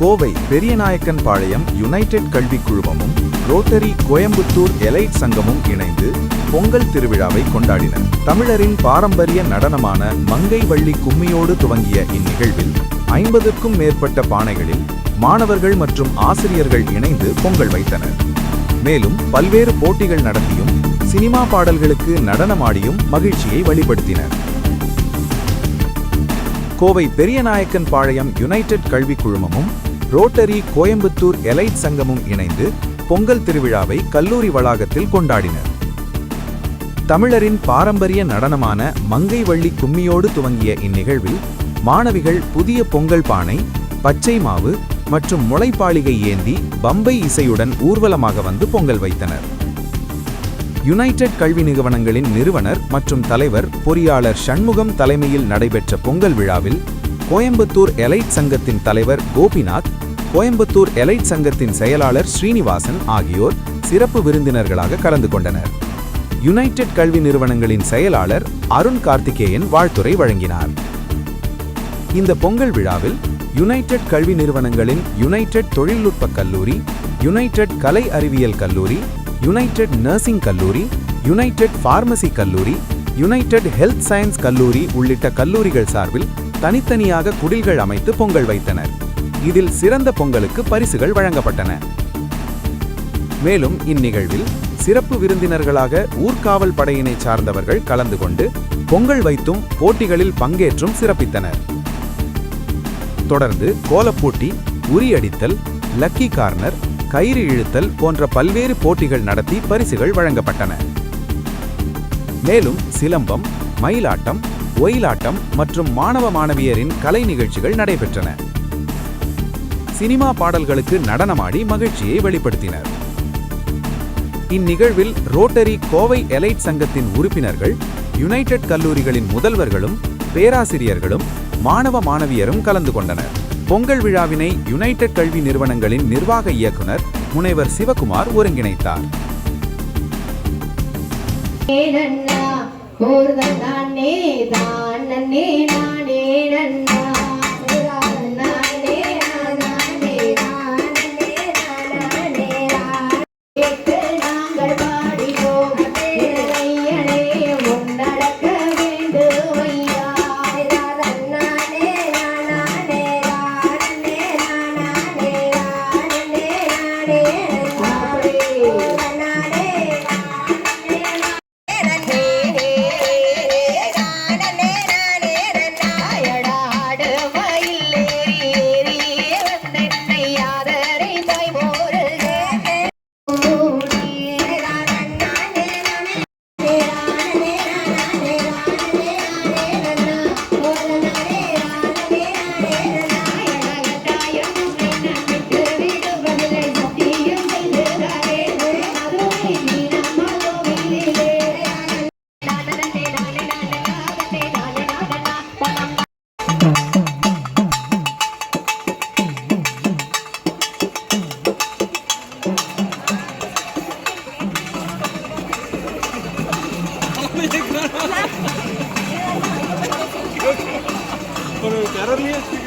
Kovai Periyanaicken Palayam united கல்விக் குழுமமும் rotary Coimbatore elite சங்கமும் இணைந்து பொங்கல் திருவிழாவை கொண்டாடினர். தமிழரின் பாரம்பரிய நடனமான மங்கை வள்ளி கும்மியோடு துவங்கிய இந்நிகழ்வில் ஐம்பதுக்கும் மேற்பட்ட பானைகளில் மாணவர்கள் மற்றும் ஆசிரியர்கள் இணைந்து பொங்கல் வைத்தனர். மேலும் பல்வேறு போட்டிகள் நடத்தியும் சினிமா பாடல்களுக்கு நடனமாடியும் மகிழ்ச்சியை வெளிப்படுத்தினர். கோவை பெரியநாயக்கன் பாளையம் யுனைடெட் கல்விக் குழுமமும் ரோட்டரி கோயம்புத்தூர் எலைட் சங்கமும் இணைந்து பொங்கல் திருவிழாவை கல்லூரி வளாகத்தில் கொண்டாடினர். தமிழரின் பாரம்பரிய நடனமான மங்கை வள்ளி கும்மியோடு துவங்கிய இந்நிகழ்வில் மாணவிகள் புதிய பொங்கல் பானை பச்சை மாவு மற்றும் முளைப்பாளிகை ஏந்தி பம்பை இசையுடன் ஊர்வலமாக வந்து பொங்கல் வைத்தனர். யுனைடெட் கல்வி நிறுவனங்களின் நிறுவனர் மற்றும் தலைவர் பொறியாளர் சண்முகம் தலைமையில் நடைபெற்ற பொங்கல் விழாவில் கோயம்புத்தூர் எலைட் சங்கத்தின் தலைவர் கோபிநாத் கோயம்புத்தூர் எலைட் சங்கத்தின் செயலாளர் ஸ்ரீனிவாசன் ஆகியோர் சிறப்பு விருந்தினர்களாக கலந்து கொண்டனர். யுனைடெட் கல்வி நிறுவனங்களின் செயலாளர் அருண் கார்த்திகேயன் வாழ்த்துரை வழங்கினார். இந்த பொங்கல் விழாவில் யுனைடெட் கல்வி நிறுவனங்களின் யுனைடெட் தொழில்நுட்ப கல்லூரி யுனைடெட் கலை அறிவியல் கல்லூரி யுனைடெட் நர்சிங் கல்லூரி யுனைடெட் பார்மசி கல்லூரி யுனைடெட் ஹெல்த் சயின்ஸ் கல்லூரி உள்ளிட்ட கல்லூரிகள் சார்பில் தனித்தனியாக குடில்கள் அமைத்து பொங்கல் வைத்தனர். இதில் சிறந்த பொங்கலுக்கு பரிசுகள் வழங்கப்பட்டன. மேலும் இந்நிகழ்வில் சிறப்பு விருந்தினர்களாக ஊர்காவல் படையினை சார்ந்தவர்கள் கலந்து கொண்டு பொங்கல் வைத்தும் போட்டிகளில் பங்கேற்றும் சிறப்பித்தனர். தொடர்ந்து கோலப்போட்டி உரியடித்தல் லக்கி கார்னர் கயிறு இழுத்தல் போன்ற பல்வேறு போட்டிகள் நடத்தி பரிசுகள் வழங்கப்பட்டன. மேலும் சிலம்பம் மயிலாட்டம் ஒயிலாட்டம் மற்றும் மாணவ மாணவியரின் கலை நிகழ்ச்சிகள் நடைபெற்றன. சினிமா பாடல்களுக்கு நடனமாடி மகிழ்ச்சியை வெளிப்படுத்தினர். இந்நிகழ்வில் ரோட்டரி கோவை எலைட் சங்கத்தின் உறுப்பினர்கள் யுனைடெட் கல்லூரிகளின் முதல்வர்களும் பேராசிரியர்களும் மாணவ மாணவியரும் கலந்து கொண்டனர். பொங்கல் விழாவினை யுனைடெட் கல்வி நிறுவனங்களின் நிர்வாக இயக்குனர் முனைவர் சிவகுமார் ஒருங்கிணைத்தார். ஓர்தான் நானே தான் நன்னே நானே நன்னா আরও নিয়ে